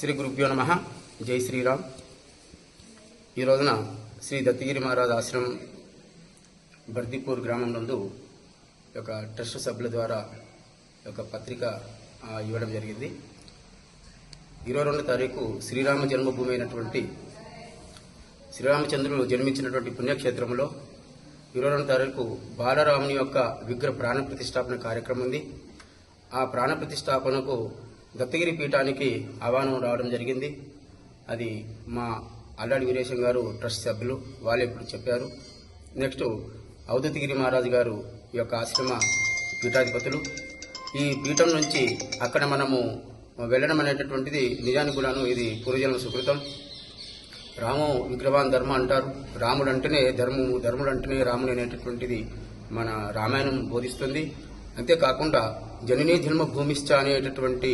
శ్రీ గురుభ్యో నమ. జై శ్రీరామ్. ఈ రోజున శ్రీ దత్తగిరి మహారాజ్ ఆశ్రమం బర్దిపూర్ గ్రామం నందు యొక్క ట్రస్ట్ సభ్యుల ద్వారా ఒక పత్రిక ఇవ్వడం జరిగింది. ఇరవై రెండు తారీఖు శ్రీరామ జన్మభూమి అయినటువంటి శ్రీరామచంద్రుడు జన్మించినటువంటి పుణ్యక్షేత్రంలో ఇరవై రెండు తారీఖు బాలరాముని యొక్క విగ్రహ ప్రాణ ప్రతిష్టాపన కార్యక్రమం ఉంది. ఆ ప్రాణ ప్రతిష్టాపనకు దత్తగిరి పీఠానికి ఆహ్వానం రావడం జరిగింది. అది మా అల్లాడి వీరేశం గారు ట్రస్ట్ సభ్యులు వాళ్ళు ఇప్పుడు చెప్పారు. నెక్స్ట్ అవధతిగిరి మహారాజు గారు ఈ యొక్క ఆశ్రమ పీఠాధిపతులు. ఈ పీఠం నుంచి అక్కడ మనము వెళ్ళడం అనేటటువంటిది నిజానికి కూడాను ఇది పూర్వజన్మ సుకృతం. రాము విగ్రహాన్ ధర్మ అంటారు. రాముడు అంటేనే ధర్మము ధర్ముడు అంటేనే రాముడు అనేటటువంటిది మన రామాయణం బోధిస్తుంది. అంతేకాకుండా జననీ జన్మ భూమిశ్చ అనేటటువంటి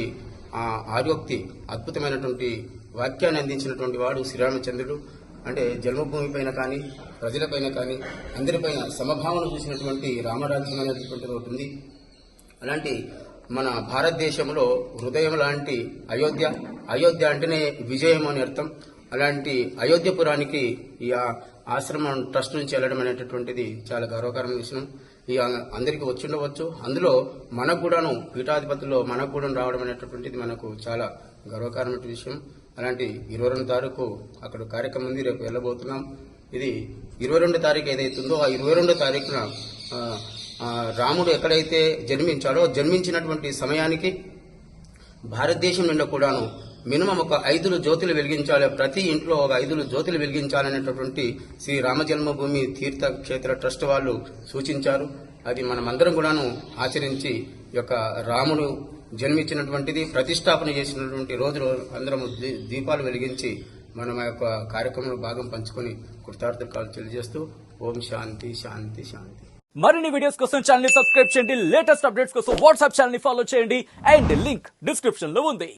ఆ ఆర్యోక్తి అద్భుతమైనటువంటి వాక్యాన్ని అందించినటువంటి వాడు శ్రీరామచంద్రుడు. అంటే జన్మభూమి పైన కానీ ప్రజలపైన కానీ అందరిపైన సమభావన చూసినటువంటి రామరాజ్యం అనేటటువంటిది ఒకటి ఉంది. అలాంటి మన భారతదేశంలో హృదయం లాంటి అయోధ్య అయోధ్య అంటేనే విజయం అని అర్థం. అలాంటి అయోధ్యపురానికి ఈ ఆశ్రమం ట్రస్ట్ నుంచి వెళ్ళడం అనేటటువంటిది చాలా గౌరవకరమైన విషయం. అందరికీ వచ్చి ఉండవచ్చు. అందులో మనకు కూడాను పీఠాధిపతుల్లో మనకు కూడా రావడం అనేటటువంటిది మనకు చాలా గర్వకారమైన విషయం. అలాంటి ఇరవై రెండు తారీఖు అక్కడ కార్యక్రమం ఉంది రేపు వెళ్ళబోతున్నాం. ఇది ఇరవై రెండు తారీఖు ఏదైతుందో ఆ ఇరవై రెండో తారీఖున రాముడు ఎక్కడైతే జన్మించాడో జన్మించినటువంటి సమయానికి భారతదేశం నిండా కూడాను మినిమం ఒక ఐదులు జ్యోతులు వెలిగించాలి. ప్రతి ఇంట్లో ఒక ఐదులు జ్యోతులు వెలిగించాలనేటటువంటి శ్రీ రామ జన్మభూమి తీర్థక్షేత్ర ట్రస్ట్ వాళ్ళు సూచించారు. అది మనమందరం కూడాను ఆచరించి యొక్క రాముడు జన్మించినటువంటిది ప్రతిష్టాపన చేసినటువంటి రోజు అందరం దీపాలు వెలిగించి మనం ఆ యొక్క కార్యక్రమంలో భాగం పంచుకొని కృతార్థకాలు తెలియజేస్తూ ఓం శాంతి శాంతి శాంతి. మరిన్ని వీడియోస్ కోసం ఛానల్ సబ్స్క్రైబ్ చేయండి. లేటెస్ట్ అప్డేట్స్ కోసం వాట్సాప్ ఛానల్ ఫాలో చేయండి. అండ్ లింక్ డిస్క్రిప్షన్లో ఉంది.